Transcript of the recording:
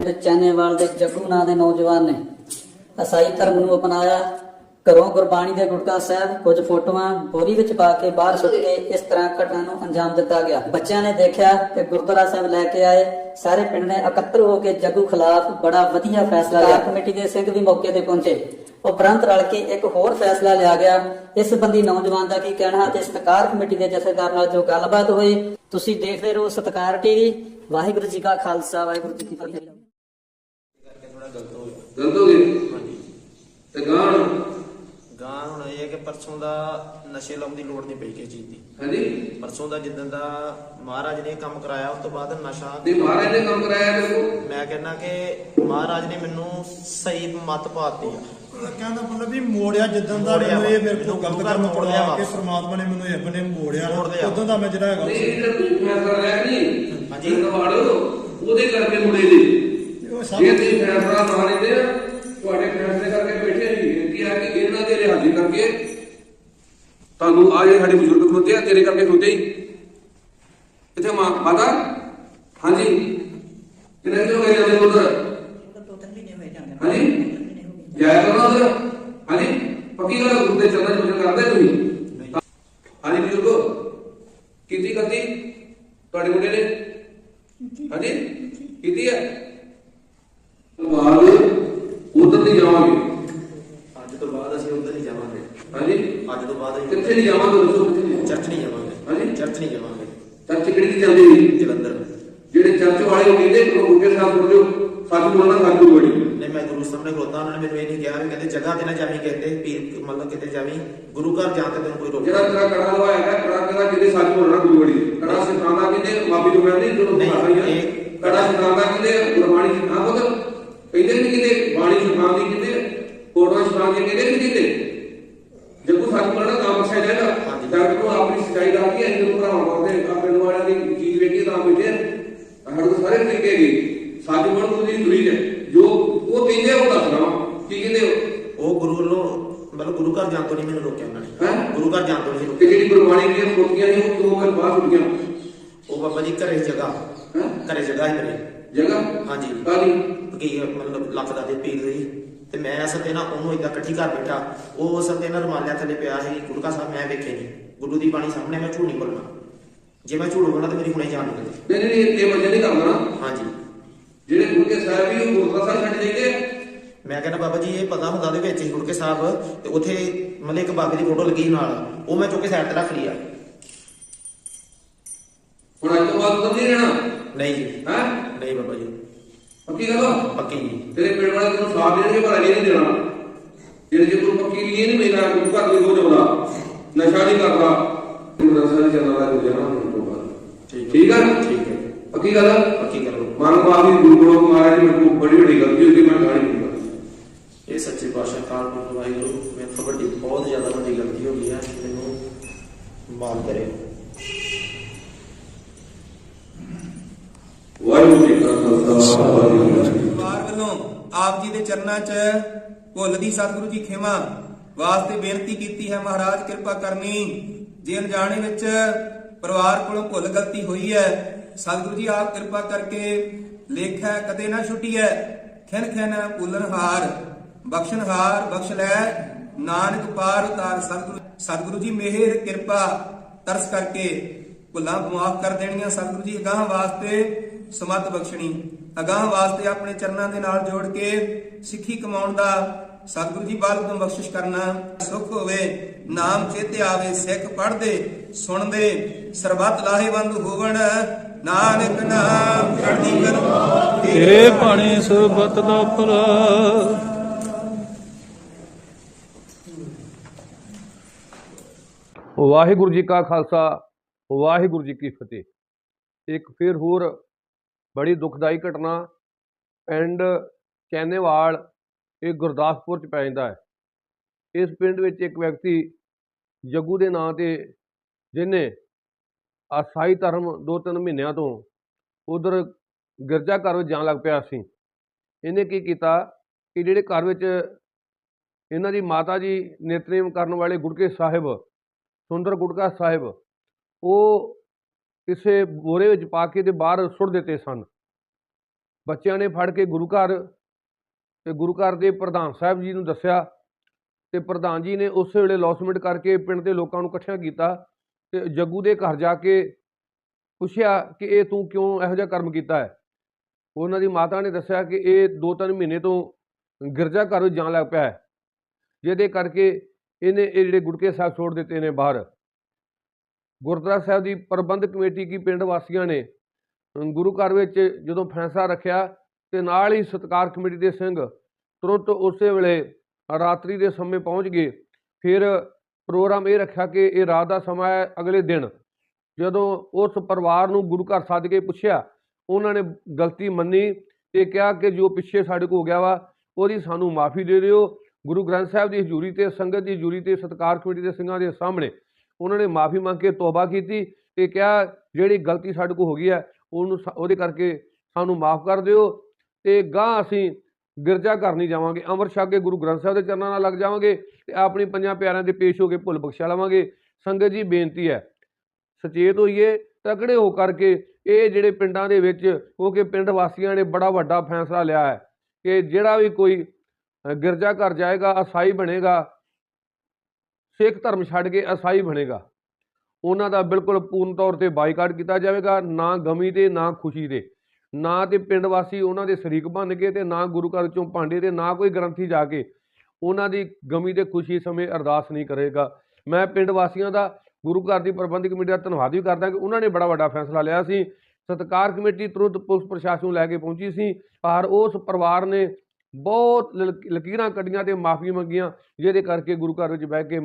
ਤੇ ਚੈਨੇਵਾਲ ਦੇ ਜੱਗੂ ਨਾਂ ਦੇ ਨੌਜਵਾਨ ਨੇ। ਅਸਾਈ ਧਰਮ ਨੂੰ ਅਪਣਾਇਆ। ਘਰੋਂ ਗੁਰਬਾਣੀ ਦੇ ਗੁਟਕਾ ਸਾਹਿਬ ਕੁਝ ਫੋਟੋਆਂ ਬੋਰੀ ਵਿੱਚ ਪਾ ਕੇ ਬਾਹਰ ਸੁੱਟ ਕੇ ਇਸ ਤਰ੍ਹਾਂ ਘਟਨਾ ਨੂੰ ਅੰਜਾਮ ਦਿੱਤਾ ਗਿਆ। ਬੱਚਿਆਂ ਨੇ ਦੇਖਿਆ ਤੇ ਗੁਰਦੁਆਰਾ ਸਾਹਿਬ ਲੈ ਕੇ ਆਏ। ਸਾਰੇ ਪਿੰਡ ਨੇ ਇਕੱਤਰ ਹੋ ਕੇ ਜੱਗੂ ਖਿਲਾਫ ਬੜਾ ਵਧੀਆ ਫੈਸਲਾ ਲਿਆ। ਕਮੇਟੀ ਦੇ ਸਿੰਘ ਵੀ ਮੌਕੇ ਤੇ ਪਹੁੰਚੇ। ਉਪਰੰਤ ਰਲ ਕੇ ਇੱਕ ਹੋਰ ਫੈਸਲਾ ਲਿਆ ਗਿਆ। ਇਸ ਸੰਬੰਧੀ ਨੌਜਵਾਨ ਦਾ ਕੀ ਕਹਿਣਾ ਤੇ ਸਤਕਾਰ ਕਮੇਟੀ ਦੇ ਜਥੇਦਾਰ ਨਾਲ ਜੋ ਗੱਲਬਾਤ ਹੋਈ, ਤੁਸੀਂ ਦੇਖਦੇ ਰਹੋ ਸਤਕਾਰ ਟੀਵੀ। ਵਾਹਿਗੁਰੂ ਜੀ ਕਾ ਖਾਲਸਾ, ਵਾਹਿਗੁਰੂ ਜੀ ਕੀ ਫਤਿਹ। ਗਈ ਤੇ ਗਾਂ ਗਾਂ ਹੁਣ ਇਹ ਹੈ ਕਿ ਪਰਸੋਂ ਦਾ ਨਸ਼ੇ ਲਾਉਣ ਦੀ ਲੋੜ ਨਹੀਂ ਪਈ ਕਿਸੇ ਚੀਜ਼ ਦੀ। ਹਾਂਜੀ। ਪਰਸੋਂ ਦਾ ਜਿੱਦਣ ਦਾ ਮਹਾਰਾਜ ਨੇ ਕੰਮ ਕਰਾਇਆ ਉਸ ਤੋਂ ਬਾਅਦ ਨਸ਼ਾ ਤੇ ਮਹਾਰਾਜ ਨੇ ਕੰਮ ਕਰਾਇਆ ਮੇਰੇ ਕੋਲ ਮੈਂ ਕਹਿੰਦਾ ਕਿ ਮਹਾਰਾਜ ਨੇ ਮੈਨੂੰ ਸਹੀ ਮਤ ਪਾਤੀ ਆ। ਕਹਿੰਦਾ ਮਤਲਬ ਵੀ ਮੋੜਿਆ ਜਿੱਦਾਂ ਦਾ ਮੈਨੂੰ ਇਹ ਮੇਰੇ ਕੋਲ ਗਲਤ ਮੋੜਿਆ ਕਰਵਾ ਕੇ ਵਾਪਸ। ਪ੍ਰਮਾਤਮਾ ਨੇ ਮੈਨੂੰ ਇਹ ਬਨੇ ਮੋੜਿਆ। ਉਦੋਂ ਦਾ ਮੈਂ ਜਿਹੜਾ ਹੈਗਾ ਨਹੀਂ ਤਾਂ ਤੂੰ ਫੈਸਲਾ ਲਿਆ ਕਿ ਨਹੀਂ। ਹਾਂਜੀ। ਕਵਾੜੋ ਉਹਦੇ ਕਰਕੇ ਮੁੜੇ ਸਭ ਜੇ ਤੁਸੀਂ ਫੈਸਲਾ ਨਾ ਲੈਂਦੇ ਆ ਤੁਹਾਡੇ ਫੈਸਲੇ ਕਰਕੇ ਬੈਠੇ ਜੀ ਬੇਨਤੀ ਆ ਕਿ ਇਹਨਾਂ ਦੇ ਰਿਹਾਜ਼ੀ ਕਰਕੇ ਤੁਹਾਨੂੰ ਆ ਜਿਹੜੇ ਸਾਡੇ ਬਜ਼ੁਰਗ ਖਲੋਤੇ ਆ ਤੇਰੇ ਕਰਕੇ ਖਲੋਤੇ ਹੀ। ਇੱਥੇ ਮਾਂ ਮਾਤਾ? ਹਾਂਜੀ। ਦਿਨ ਹੋ ਗਏ ਜਾਂਦੇ ਉਧਰ ਹਾਂਜੀ। ਜਾਇਆ ਕਰਨਾ ਉਧਰ ਹਾਂਜੀ ਪੱਕੀ ਗੱਲ ਗੁਰੂ ਦੇ ਚਰਨਾਂ 'ਚ ਭਜਨ ਕਰਦੇ ਤੁਸੀਂ ਹਾਂਜੀ ਬਜ਼ੁਰਗੋ ਕੀਤੀ ਕਰਤੀ ਤੁਹਾਡੇ ਮੁੰਡੇ ਨੇ ਹਾਂਜੀ ਕੀਤੀ ਹੈ ਬਾਅਦ ਉਧਰ ਨਹੀਂ ਜਾਵਾਂਗੇ ਅੱਜ ਤੋਂ ਬਾਅਦ ਅਸੀਂ ਉੱਧਰ ਨਹੀਂ ਜਾਵਾਂਗੇ ਹਾਂਜੀ? ਅੱਜ ਤੋਂ ਬਾਅਦ ਕਿੱਥੇ ਨਹੀਂ ਜਾਵਾਂਗੇ ਦੱਸੋ ਕਿੱਥੇ ਨਹੀਂ ਚਰਚ ਨਹੀਂ ਜਾਵਾਂਗੇ। ਹਾਂਜੀ? ਚਰਚ ਨਹੀਂ ਜਾਵਾਂਗੇ। ਚਰਚ ਕਿਹੜੀ ਦੀ ਜਾਂਦੀ ਨਹੀਂ ਜਲੰਧਰ। ਜਿਹੜੇ ਚਰਚ ਵਾਲੇ ਉਹ ਕਹਿੰਦੇ ਕਿ ਗੁਰਕੇ ਸਾਹਿਬ ਬੋਲੋ ਸੱਚ ਬੋਲਣਾ ਸੱਚ ਬੋਲਣੀ ਨੇ ਮੈਂ ਗੁਰੂ ਸਾਹਮਣੇ ਖਲੋਤਾ ਉਹਨਾਂ ਨੇ ਮੈਨੂੰ ਇਹ ਨਹੀਂ ਕਿਹਾ ਵੀ ਕਹਿੰਦੇ ਜਗ੍ਹਾ ਤੇ ਨਾ ਜਾਵੀਂ ਕਹਿੰਦੇ ਪੀਰ ਮਤਲਬ ਕਿਤੇ ਜਾਵੀਂ। ਗੁਰੂ ਘਰ ਜਾਣ ਤੇ ਤੈਨੂੰ ਕੋਈ ਰੋਕ ਜਿਹੜਾ ਤੇਰਾ ਕੜਾ ਲਵਾਇਆ ਹੈ ਕੜਾ ਤੇਰਾ ਕਿਤੇ ਸੱਚ ਬੋਲਣਾ ਗੁਰੂ ਵੜੀ ਕੜਾ ਸਿਖਾਉਂਦਾ ਕਹਿੰਦੇ ਮਾਫੀ ਤੋਂ ਮੈਂ ਨਹੀਂ ਜਦੋਂ ਨਹੀਂ, ਸੁਣਾ ਰਹੀ ਆ ਇਹ- ਕੜਾ ਸਿਖਾਉਂਦਾ ਕਹਿੰਦੇ ਗੁਰਬਾਣੀ ਸਿਖਾ ਬੋਲ ਕਹਿੰਦੇ ਨਹੀਂ ਕਿਤੇ ਬਾਣੀ ਸਿਖਾਉਂਦੀ ਕਹਿੰਦੇ ਫੋਟੋ ਸਿਖਾਉਂਦੀ ਕਹਿੰਦੇ ਨਹੀਂ ਕਿਤੇ ਜੱਗੂ ਸੱਚ ਬੋਲਣਾ ਤਾਂ ਬਖਸ਼ਿਆ ਜਾਏਗਾ ਹਾਂਜੀ। ਜਦ ਨੂੰ ਆਪਣੀ ਸਚਾਈ ਦਾ ਕੀ ਹੈ ਇਹਨੂੰ ਭਰਾਵਾਂ ਕਰਦੇ ਆਪਣੇ ਵਾਲਿਆਂ ਦੀ ਚੀਜ਼ ਵੇਖੀ ਤਾਂ ਬੈਠੇ ਆ। ਸਾਡੇ ਕੋਲ ਸਾਰੇ ਤਰੀਕੇ ਦੀ ਸੱਚ ਬੋਲਣ ਦੀ ਦੁਰੀ ਹੈ ਜੋ ਉਹ ਕਹਿੰਦੇ ਆ ਉਹ ਦੱਸਣਾ ਵਾ। ਕੀ ਕਹਿੰਦੇ ਉਹ ਉਹ ਗੁਰੂ ਵੱਲੋਂ ਮਤਲਬ ਗੁਰੂ ਘਰ ਜਾਣ ਤੋਂ ਨਹੀਂ ਮੈਨੂੰ ਰੋਕਿਆ ਉਹਨਾਂ ਨੇ? ਗੁਰੂ ਘਰ ਤੋਂ ਨਹੀਂ ਤੇ ਜਿਹੜੀ ਗੁਰਬਾਣੀ ਦੀਆਂ ਪੋਥੀਆਂ ਨੇ ਉਹ ਕਿਉਂ ਫਿਰ ਬਾਹਰ ਉੱਡ ਗਈਆਂ? ਉਹ ਬਾਬਾ ਜੀ ਘਰੇ ਜਗ੍ਹਾ? ਘਰੇ ਜਗ੍ਹਾ ਹੀ ਮੇਰੇ ਜਗ੍ਹਾ? ਹਾਂਜੀ। ਕਾਲੀ ਕੀ ਮਤਲਬ ਲੱਖ ਦਾ ਦੇ ਪੀਰ ਰਹੀ। ਤੇ ਮੈਂ ਅਸਲ ਤੇ ਨਾ ਉਹਨੂੰ ਏਦਾਂ ਇਕੱਠੀ ਕਰ ਬੈਠਾ। ਉਹ ਅਸਲ ਤੇ ਨਾ ਰੁਮਾਲਿਆਂ ਥੱਲੇ ਪਿਆ ਸੀ। ਗੁਰੂ ਕਾ ਸਾਹਿਬ ਮੈਂ ਵੇਖੇ ਨਹੀਂ। ਗੁਰੂ ਦੀ ਬਾਣੀ ਸਾਹਮਣੇ ਮੈਂ ਝੂਠ ਨਹੀਂ ਬੋਲਣਾ। ਜੇ ਮੈਂ ਝੂਠ ਬੋਲਣਾ ਤਾਂ ਮੇਰੀ ਹੁਣੇ ਜਾਨ ਨਿਕਲਦੀ। ਨਹੀਂ ਨਹੀਂ ਇਹ ਬੰਦੇ ਨਹੀਂ ਕਰਦਾ ਨਾ ਹਾਂਜੀ। ਜਿਹੜੇ ਗੁਰੂ ਕੇ ਸਾਹਿਬ ਵੀ ਉਹ ਗੁਰਦੁਆਰਾ ਸਾਹਿਬ ਛੱਡ ਜਾਈਦੇ ਆ। ਮੈਂ ਕਹਿੰਦਾ ਬਾਬਾ ਜੀ ਇਹ ਪਤਾ ਹੁੰਦਾ ਦੇ ਵਿੱਚ ਹੀ ਗੁਰੂ ਕੇ ਸਾਹਿਬ ਤੇ ਉੱਥੇ ਮਤਲਬ ਇੱਕ ਬਾਬੇ ਦੀ ਫੋਟੋ ਲੱਗੀ ਨਾਲ। ਉਹ ਮੈਂ ਚੁੱਕ ਕੇ ਸਾਈਡ ਤੇ ਰੱਖ ਲਈ ਆ। ਹੁਣ ਅੱਜ ਤੋਂ ਬਾਅਦ ਉਧਰ ਨਹੀਂ ਰਹਿਣਾ? ਨਹੀਂ ਹੈ? ਨਹੀਂ ਬਾਬਾ ਜੀ। ਪੱਕੀ ਗੱਲ ਪੱਕੀ ਜੀ। ਤੇਰੇ ਪਿੰਡ ਵਾਲੇ ਤੈਨੂੰ ਸਾਥ ਦੇਣਗੇ ਪਰ ਅਜੇ ਨਹੀਂ ਦੇਣਾ? ਜਿਹੜੇ ਜੇ ਤੂੰ ਪੱਕੀ ਲਈ ਨਹੀਂ ਮੇਰਾ ਗੁਰੂ ਘਰ ਦੇ ਰੋਜ਼ ਆਉਂਦਾ ਨਸ਼ਾ ਨਹੀਂ ਕਰਦਾ। ਗੁਰੂ ਰਸਾ ਨਹੀਂ ਵਾਲਾ ਗੁਰੂ ਜਾਣਾ ਹੁਣ ਤੋਂ ਬਾਅਦ। ਠੀਕ ਆ? ਠੀਕ ਹੈ। ਪੱਕੀ ਗੱਲ ਪੱਕੀ ਗੱਲ ਮਨ ਬਾਦੀ ਗੁਰੂ ਕੋਲੋਂ ਮਹਾਰਾਜ ਜੀ ਮੈਨੂੰ ਬੜੀ ਵੱਡੀ ਗਲਤੀ ਹੋ ਗਈ ਮੈਂ ਪੂਗਾ ਇਹ ਸੱਚੇ ਪਾਤਸ਼ਾਹ ਕਾਲ ਪੁਰਖ ਵਾਹਿਗੁਰੂ ਮੇਰੇ ਤੋਂ ਵੱਡੀ ਬਹੁਤ ਜ਼ਿਆਦਾ ਵੱਡੀ ਗਲਤੀ ਹੋ ਗਈ ਹੈ ਮੈਨੂੰ ਮਾਫ ਕਰੇ। ਵਾਹਿਗੁਰੂ ਜੀ ਕਾ ਖਾਲਸਾ ਵਾਹਿਗੁਰੂ ਜੀ ਕੀ ਫਤਿਹ। ਪਰਿਵਾਰ ਵੱਲੋਂ ਆਪ ਜੀ ਦੇ ਚਰਨਾਂ 'ਚ ਭੁੱਲ ਦੀ ਸਤਿਗੁਰੂ ਜੀ ਖਿਮਾ ਵਾਸਤੇ ਬੇਨਤੀ ਕੀਤੀ ਹੈ ਮਹਾਰਾਜ ਕਿਰਪਾ ਕਰਨੀ ਜੇ ਅਣਜਾਣੇ ਵਿੱਚ ਪਰਿਵਾਰ ਕੋਲੋਂ ਭੁੱਲ ਗਲਤੀ ਹੋਈ ਹੈ ਸਤਿਗੁਰੂ ਜੀ ਆਪ ਕਿਰਪਾ ਕਰਕੇ ਲੇਖਾ ਕਦੇ ਨਾ ਛੁੱਟੀਐ ਖਿਨ ਖਿਨ ਭੁੱਲਨਹਾਰ ਬਖਸ਼ਨਹਾਰ ਬਖਸ਼ ਲੈ, ਨਾਨਕ ਪਾਰ ਉਤਾਰ ਸਤਿਗੁਰੂ ਸਤਿਗੁਰੂ ਜੀ, ਮਿਹਰ, ਕਿਰਪਾ, ਤਰਸ ਕਰਕੇ ਭੁੱਲਾਂ ਮਾਫ ਕਰ ਦੇਣੀਆਂ ਸਤਿਗੁਰੂ ਜੀ, ਅਗਾਹ ਵਾਸਤੇ ਸਮਤ ਬਖਸ਼ਣੀ। ਅਗਾਹ ਵਾਸਤੇ ਆਪਣੇ ਚਰਨਾਂ ਦੇ ਨਾਲ ਜੋੜ ਕੇ ਸਿੱਖੀ ਕਮਾਉਣ ਦਾ ਸਤਿਗੁਰੂ ਜੀ ਬਲ ਤੋਂ ਬਖਸ਼ਿਸ਼ ਕਰਨਾ ਸੁਖ ਹੋਵੇ, ਨਾਮ ਚੇਤੇ ਆਵੇ, ਸਿੱਖ ਪੜਦੇ ਸੁਣਦੇ, ਸਰਬੱਤ ਲਾਹੇਵੰਦ ਹੋਵਣ, ਨਾਨਕ ਨਾਮ ਚੜ੍ਹਦੀ ਕਲਾ। ਤੇਰੇ ਬਾਣੇ ਸਰਬਤ ਦਾ ਭਲਾ। ਵਾਹਿਗੁਰੂ ਜੀ ਕਾ ਖਾਲਸਾ, ਵਾਹਿਗੁਰੂ ਜੀ ਕੀ ਫਤਿਹ। ਇੱਕ ਫਿਰ ਹੋਰ ਬੜੀ ਦੁਖਦਾਈ ਘਟਨਾ ਪਿੰਡ ਚੈਨੇਵਾਲ, ਇਹ ਗੁਰਦਾਸਪੁਰ ਚ ਪੈ ਜਾਂਦਾ ਹੈ। ਇਸ ਪਿੰਡ ਵਿੱਚ ਇੱਕ ਵਿਅਕਤੀ ਜੱਗੂ ਦੇ ਨਾਂ ਤੇ, ਜਿਹਨੇ ਆਸਾਈ ਧਰਮ ਦੋ ਤਿੰਨ ਮਹੀਨਿਆਂ ਤੋਂ ਉਧਰ ਗਿਰਜਾ ਘਰ ਵਿੱਚ ਜਾਣ ਲੱਗ ਪਿਆ ਸੀ। ਇਹਨੇ ਕੀ ਕੀਤਾ ਕਿ ਜਿਹੜੇ ਘਰ ਵਿੱਚ ਇਹਨਾਂ ਦੀ ਮਾਤਾ ਜੀ ਨਿਤਨੇਮ ਕਰਨ ਵਾਲੇ ਗੁਰਕੇ ਸਾਹਿਬ ਸੁੰਦਰ ਗੁਟਕਾ ਸਾਹਿਬ, ਉਹ ਕਿਸੇ ਬੋਰੇ ਵਿੱਚ ਪਾ ਕੇ ਤੇ ਬਾਹਰ ਸੁੱਟ ਦਿੱਤੇ ਸਨ। ਬੱਚਿਆਂ ਨੇ ਫੜ ਕੇ ਗੁਰੂ ਘਰ ਤੇ ਗੁਰੂ ਘਰ ਦੇ ਪ੍ਰਧਾਨ ਸਾਹਿਬ ਜੀ ਨੂੰ ਦੱਸਿਆ ਤੇ ਪ੍ਰਧਾਨ ਜੀ ਨੇ ਉਸੇ ਵੇਲੇ ਲੌਸਮੈਂਟ ਕਰਕੇ ਪਿੰਡ ਦੇ ਲੋਕਾਂ ਨੂੰ ਇਕੱਠਿਆਂ ਕੀਤਾ ਤੇ ਜੱਗੂ ਦੇ ਘਰ ਜਾ ਕੇ ਪੁੱਛਿਆ ਕਿ ਇਹ ਤੂੰ ਕਿਉਂ ਇਹੋ ਜਿਹਾ ਕਰਮ ਕੀਤਾ ਹੈ? ਉਹਨਾਂ ਦੀ ਮਾਤਾ ਨੇ ਦੱਸਿਆ ਕਿ ਇਹ ਦੋ ਤਿੰਨ ਮਹੀਨੇ ਤੋਂ ਗਿਰਜਾ ਘਰ ਵਿੱਚ ਜਾਣ ਲੱਗ ਪਿਆ ਹੈ। ਜਿਹਦੇ ਕਰਕੇ ਇਹਨੇ ਇਹ ਜਿਹੜੇ ਗੁਟਕੇ ਸਾਹਿਬ ਛੋੜ ਦਿੱਤੇ ਨੇ ਬਾਹਰ। ਗੁਰਦੁਆਰਾ ਸਾਹਿਬ ਦੀ ਪ੍ਰਬੰਧ ਕਮੇਟੀ ਕੀ ਪਿੰਡ ਵਾਸੀਆਂ ਨੇ? ਗੁਰੂ ਘਰ ਵਿੱਚ ਜਦੋਂ ਫੈਸਲਾ ਰੱਖਿਆ ਤੇ ਨਾਲ ਹੀ ਸਤਕਾਰ ਕਮੇਟੀ ਦੇ ਸਿੰਘ ਤੁਰੰਤ ਉਸੇ ਵੇਲੇ ਰਾਤਰੀ ਦੇ ਸਮੇਂ ਪਹੁੰਚ ਗਏ। ਫਿਰ ਪ੍ਰੋਗਰਾਮ ਇਹ ਰੱਖਿਆ ਕਿ ਇਹ ਰਾਤ ਦਾ ਸਮਾਂ ਹੈ ਅਗਲੇ ਦਿਨ। ਜਦੋਂ ਉਸ ਪਰਿਵਾਰ ਨੂੰ ਗੁਰੂ ਘਰ ਸੱਦ ਕੇ ਪੁੱਛਿਆ, ਉਹਨਾਂ ਨੇ ਗਲਤੀ ਮੰਨੀ ਤੇ ਕਿਹਾ ਕਿ ਜੋ ਪਿੱਛੇ ਸਾਡੇ ਕੋਲ ਹੋ ਗਿਆ ਵਾ, ਉਹਦੀ ਸਾਨੂੰ ਮਾਫੀ ਦੇ ਦਿਓ। ਗੁਰੂ ਗ੍ਰੰਥ ਸਾਹਿਬ ਦੀ ਹਜ਼ੂਰੀ ਤੇ, ਸੰਗਤ ਦੀ ਹਜ਼ੂਰੀ ਤੇ, ਸਤਕਾਰ ਕਮੇਟੀ ਦੇ ਸਿੰਘਾਂ ਦੇ ਸਾਹਮਣੇ ਉਹਨਾਂ ਨੇ ਮਾਫੀ ਮੰਗ ਕੇ ਤੋਬਾ ਕੀਤੀ ਤੇ ਕਿਹਾ, ਜਿਹੜੀ ਗਲਤੀ ਸਾਡੇ ਕੋਲ ਹੋ ਗਈ ਹੈ, ਉਹਨੂੰ ਸਾ- ਉਹਦੇ ਕਰਕੇ ਸਾਨੂੰ ਮਾਫ ਕਰ ਦਿਓ ਤੇ ਗਾਂ ਅਸੀਂ ਗਿਰਜਾ ਘਰ ਨਹੀਂ ਜਾਵਾਂਗੇ, ਅੰਮ੍ਰਿਤ ਛਕ ਕੇ ਗੁਰੂ ਗ੍ਰੰਥ ਸਾਹਿਬ ਦੇ ਚਰਨਾਂ ਨਾਲ ਲੱਗ ਜਾਵਾਂਗੇ ਤੇ ਆਪਣੀ ਪੰਜਾਂ ਪਿਆਰਿਆਂ ਦੇ ਪੇਸ਼ ਹੋ ਕੇ ਭੁੱਲ ਬਖਸ਼ਾ ਲਵਾਂਗੇ। ਸੰਗਤ ਜੀ, ਬੇਨਤੀ ਹੈ, ਸੁਚੇਤ ਹੋਈਏ, ਤਕੜੇ ਹੋ ਕਰਕੇ ਇਹ ਜਿਹੜੇ ਪਿੰਡਾਂ ਦੇ ਵਿੱਚ, ਕਿਉਂਕਿ ਪਿੰਡ ਵਾਸੀਆਂ ਨੇ ਬੜਾ ਵੱਡਾ ਫੈਸਲਾ ਲਿਆ ਹੈ ਕਿ ਜਿਹੜਾ ਵੀ ਕੋਈ ਗਿਰਜਾ ਘਰ ਜਾਏਗਾ, ਅਸਾਈ ਬਣੇਗਾ। ਸਿੱਖ ਧਰਮ ਛੱਡ ਕੇ ਅਸਾਈ ਬਣੇਗਾ। ਉਹਨਾਂ ਦਾ ਬਿਲਕੁਲ ਪੂਰਨ ਤੌਰ ਤੇ ਬਾਈਕਾਟ ਕੀਤਾ ਜਾਵੇਗਾ, ਨਾ ਗਮੀ ਤੇ, ਨਾ ਖੁਸ਼ੀ ਦੇ ਨਾ ਤੇ ਪਿੰਡ ਵਾਸੀ ਉਹਨਾਂ ਦੇ ਸ਼ਰੀਕ ਬਣ ਕੇ ਤੇ ਨਾ ਗੁਰੂ ਘਰ ਚੋਂ ਭਾਂਡੇ ਤੇ, ਨਾ ਕੋਈ ਗ੍ਰੰਥੀ ਜਾ ਕੇ ਉਹਨਾਂ ਦੀ ਗਮੀ ਤੇ ਖੁਸ਼ੀ ਸਮੇਂ ਅਰਦਾਸ ਨਹੀਂ ਕਰੇਗਾ। ਮੈਂ ਪਿੰਡ ਵਾਸੀਆਂ ਦਾ, ਗੁਰੂ ਘਰ ਦੀ ਪ੍ਰਬੰਧਕ ਕਮੇਟੀ ਦਾ ਧੰਨਵਾਦ ਵੀ ਕਰਦਾ ਕਿ ਉਹਨਾਂ ਨੇ ਬੜਾ ਵੱਡਾ ਫੈਸਲਾ ਲਿਆ ਸੀ। ਸਤਕਾਰ ਕਮੇਟੀ ਤੁਰੰਤ ਪੁਲਿਸ ਪ੍ਰਸ਼ਾਸਨ ਨੂੰ ਲੈ ਕੇ ਪਹੁੰਚੀ ਸੀ। ਪਰ ਉਸ ਪਰਿਵਾਰ ਨੇ ਬਹੁਤ ਲਲ- ਲਕੀਰਾਂ ਕੱਢੀਆਂ ਤੇ ਮਾਫੀ ਮੰਗੀਆਂ ਜਿਹਦੇ ਕਰਕੇ ਗੁਰੂ ਘਰ ਵਿੱਚ ਬਹਿ ਕੇ